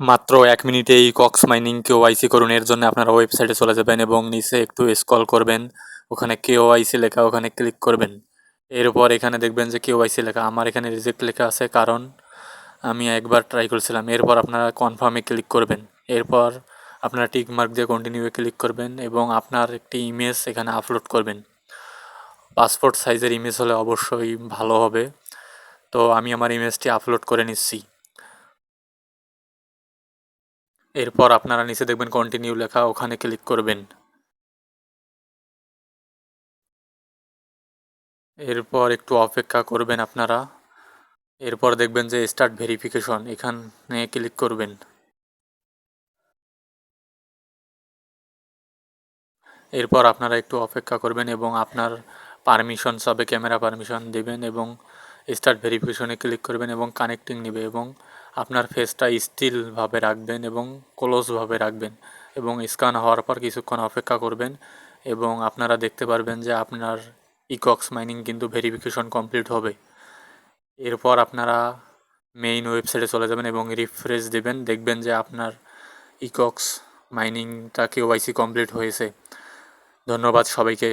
মাত্র এক মিনিটে এই কক্স মাইনিং কেওয়াইসি করুন। এর জন্য আপনারা ওয়েবসাইটে চলে যাবেন এবং নিচে একটু স্ক্রল করবেন। ওখানে কেওয়াইসি লেখা, ওখানে ক্লিক করবেন। এরপর এখানে দেখবেন যে কেওয়াইসি লেখা। আমার এখানে রিজেক্ট লেখা আছে কারণ আমি একবার ট্রাই করেছিলাম। এরপর আপনারা কনফার্মে ক্লিক করবেন। এরপর আপনারা টিক মার্ক দিয়ে কন্টিনিউয়ে ক্লিক করবেন এবং আপনার একটি ইমেজ এখানে আপলোড করবেন। পাসপোর্ট সাইজের ইমেজ হলে অবশ্যই ভালো হবে। তো আমি আমার ইমেজটি আপলোড করে নিচ্ছি। এরপর আপনারা নিচে দেখবেন কন্টিনিউ লেখা, ওখানে ক্লিক করবেন। এরপর একটু অপেক্ষা করবেন আপনারা। এরপর দেখবেন যে স্টার্ট ভেরিফিকেশন এখানে ক্লিক করবেন। এরপর আপনারা একটু অপেক্ষা করবেন এবং আপনার পারমিশন সবে ক্যামেরা পারমিশন দেবেন এবং স্টার্ট ভেরিফিকেশনে ক্লিক করবেন এবং কানেক্টিং নেবে এবং আপনার ফেসটা স্টিলভাবে রাখবেন এবং ক্লোজভাবে রাখবেন এবং স্ক্যান হওয়ার পর কিছুক্ষণ অপেক্ষা করবেন এবং আপনারা দেখতে পারবেন যে আপনার ইকক্স মাইনিং কিন্তু ভেরিফিকেশন কমপ্লিট হবে। এরপর আপনারা মেইন ওয়েবসাইটে চলে যাবেন এবং রিফ্রেশ দেবেন, দেখবেন যে আপনার ইকক্স মাইনিংটা কেওয়াইসি কমপ্লিট হয়েছে। ধন্যবাদ সবাইকে।